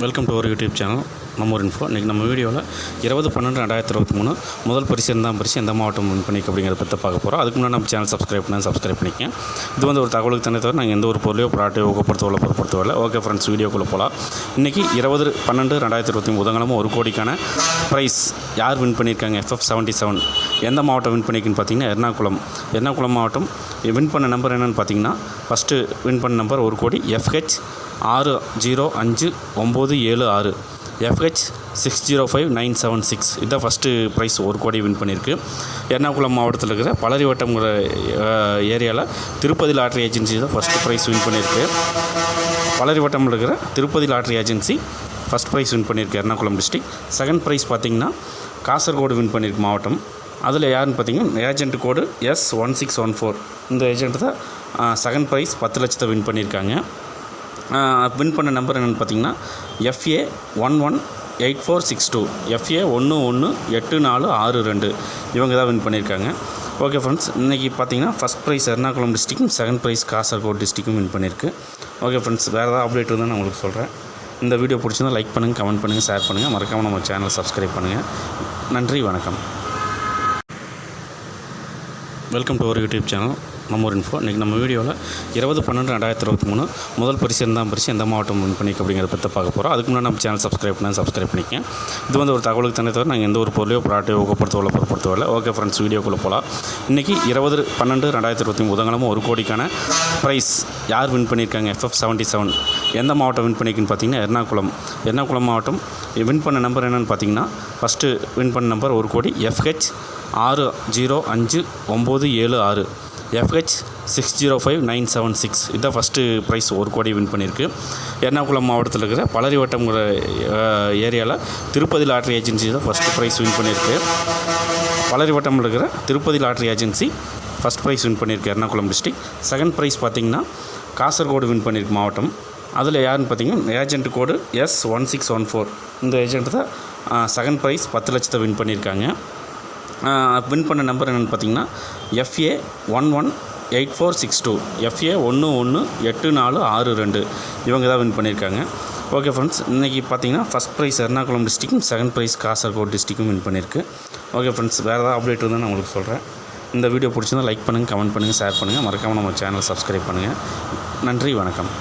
Welcome to our YouTube channel நம்ம ஒரு info இன்றைக்கி நம்ம வீடியோவில் இருபது பன்னெண்டு ரெண்டாயிரத்தி இருபத்தி மூணு முதல் பரிசு இருந்தால் பரிசு எந்த மாவட்டம் வின் பண்ணிக்க அப்படிங்கிறத பற்றி பார்க்க போகிறோம் அதுக்கு முன்னாடி நம்ம சேனல் சப்ஸ்கிரைப் பண்ணி சப்ஸ்கிரைப் பண்ணிக்கேன் இது வந்து ஒரு தகவலுக்கு தனி தவிர நாங்கள் எந்த ஒரு பொருளையோ ப்ராடக்டையோ ஊக்கப்படுத்தவில்லை பொருட்படுத்தவில்லை ஓகே ஃப்ரெண்ட்ஸ் வீடியோக்குள்ளே போகலாம் இன்றைக்கி இருபது பன்னெண்டு ரெண்டாயிரத்தி இருபத்தி மூணு புதன்கிழமை ஒரு கோடிக்கான ப்ரைஸ் யார் வின் பண்ணியிருக்காங்க? எஃப்எஃப் செவன்ட்டி செவன் எந்த மாவட்டம் வின் பண்ணிக்குன்னு பார்த்தீங்கன்னா எர்ணாகுளம். எர்ணாகுளம் மாவட்டம் வின் பண்ண நம்பர் என்னென்னு பார்த்தீங்கன்னா ஃபஸ்ட்டு வின் பண்ண நம்பர் ஒரு கோடி. எஃப்ஹெச் ஆறு ஜீரோ அஞ்சு ஒம்பது ஏழு ஆறு. FH six zero five nine seven six இதுதான் ஃபஸ்ட்டு ப்ரைஸ் ஒரு கோடி வின் பண்ணியிருக்கு எர்ணாகுளம் மாவட்டத்தில் இருக்கிற பலரிவட்டம்ங்கிற ஏரியாவில் திருப்பதி லாட்ரி ஏஜென்சி தான் ஃபஸ்ட்டு ப்ரைஸ் வின் பண்ணியிருக்கு பலரிவட்டமில் இருக்கிற Tirupati lottery agency first prize win பண்ணியிருக்கு எர்ணாகுளம் டிஸ்ட்ரிக் செகண்ட் ப்ரைஸ் பார்த்திங்கன்னா காசர்கோடு வின் பண்ணியிருக்கு மாவட்டம். அதில் யாருன்னு பார்த்தீங்கன்னா agent code S one six one four இந்த ஏஜென்ட் தான் செகண்ட் ப்ரைஸ் பத்து லட்சத்தை வின் பண்ணியிருக்காங்க வின் பண்ண நம்பர் என்னென்னு பார்த்தீங்கன்னா FA one one eight four six two FA ஒன்று ஒன்று எட்டு நாலு ஆறு ரெண்டு இவங்க தான் வின் பண்ணியிருக்காங்க. ஓகே ஃப்ரெண்ட்ஸ் இன்றைக்கி பார்த்தீங்கன்னா ஃபஸ்ட் ப்ரைஸ் எர்ணாகுளம் டிஸ்ட்ரிக்கும் செகண்ட் ப்ரைஸ் காசர்கோட் டிஸ்ட்ரிக்கும் வின் பண்ணியிருக்கு. ஓகே ஃப்ரெண்ட்ஸ் வேறு ஏதாவது அப்டேட் இருந்தால் நான் உங்களுக்கு சொல்கிறேன் இந்த வீடியோ பிடிச்சிருந்தா லைக் பண்ணுங்கள் கமெண்ட் பண்ணுங்கள் ஷேர் பண்ணுங்கள் மறக்காமல் நம்ம சேனலை சப்ஸ்கிரைப் பண்ணுங்கள் நன்றி வணக்கம். Welcome to our YouTube channel நம்ம ஒரு இன்ஃபோ இன்றைக்கி நம்ம வீடியோவில் இருபது பன்னெண்டு ரெண்டாயிரத்தி இருபத்தி மூணு முதல் பரிசு இருந்தால் பரிசு எந்த மாவட்டம் வின் பண்ணிக்க அப்படிங்கிறத பற்றி பார்க்க போகிறோம் அதுக்கு முன்னாடி நம்ம சேனல் சப்ஸ்கிரைப் பண்ணி சப்ஸ்கிரைப் பண்ணிக்கேன் இது வந்து ஒரு தகவலுக்கு தனி தவிர நாங்கள் எந்த ஒரு பொருளையோ ப்ராடக்டையோ ஊக்கப்படுத்தவில்லை பொருட்படுத்தவில்லை ஓகே ஃப்ரெண்ட்ஸ் வீடியோக்குள்ளே போகலாம் இன்றைக்கி இருபது பன்னெண்டு ரெண்டாயிரத்தி இருபத்தி மூணு புதன்கிழமை ஒரு கோடிக்கான ப்ரைஸ் யார் வின் பண்ணியிருக்காங்க? எஃப்எஃப் செவன்ட்டி செவன் எந்த மாவட்டம் வின் பண்ணியிருக்குன்னு பார்த்தீங்கன்னா எர்ணாகுளம். எர்ணாகுளம் மாவட்டம் வின் பண்ண நம்பர் என்னென்னு பார்த்தீங்கன்னா ஃபஸ்ட்டு வின் பண்ண நம்பர் ஒரு கோடி எஃப்ஹெச் ஆறு ஜீரோ அஞ்சு ஒம்பது ஏழு ஆறு. FH six zero five nine seven six இதுதான் ஃபஸ்ட்டு ப்ரைஸ் ஒரு கோடி வின் பண்ணியிருக்கு எர்ணாகுளம் மாவட்டத்தில் இருக்கிற பலரிவட்டம்ங்கிற ஏரியாவில் திருப்பதி லாட்ரி ஏஜென்சி தான் ஃபஸ்ட்டு ப்ரைஸ் வின் பண்ணியிருக்கு பலரிவட்டமில் இருக்கிற Tirupati lottery agency first prize win பண்ணியிருக்கு எர்ணாகுளம் டிஸ்ட்ரிக் செகண்ட் ப்ரைஸ் பார்த்திங்கன்னா காசர்கோடு வின் பண்ணியிருக்கு மாவட்டம். அதில் யாருன்னு பார்த்தீங்கன்னா agent code S one six one four இந்த ஏஜென்ட் தான் செகண்ட் ப்ரைஸ் பத்து லட்சத்தை வின் பண்ணியிருக்காங்க வின் பண்ண நம்பர் என்னென்னு பார்த்தீங்கன்னா FA one one eight four six two FA ஒன்று ஒன்று எட்டு நாலு ஆறு ரெண்டு இவங்க தான் வின் பண்ணியிருக்காங்க. ஓகே ஃப்ரெண்ட்ஸ் இன்றைக்கி பார்த்தீங்கன்னா ஃபஸ்ட் ப்ரைஸ் எர்ணாகுளம் டிஸ்ட்ரிக்கும் செகண்ட் ப்ரைஸ் காசர்கோட் டிஸ்ட்ரிக்கும் வின் பண்ணியிருக்கு. ஓகே ஃப்ரெண்ட்ஸ் வேறு ஏதாவது அப்டேட் இருந்தால் நான் உங்களுக்கு சொல்கிறேன் இந்த வீடியோ பிடிச்சிருந்தா லைக் பண்ணுங்கள் கமெண்ட் பண்ணுங்கள் ஷேர் பண்ணுங்கள் மறக்காமல் நம்ம சேனலை சப்ஸ்கிரைப் பண்ணுங்கள் நன்றி வணக்கம்.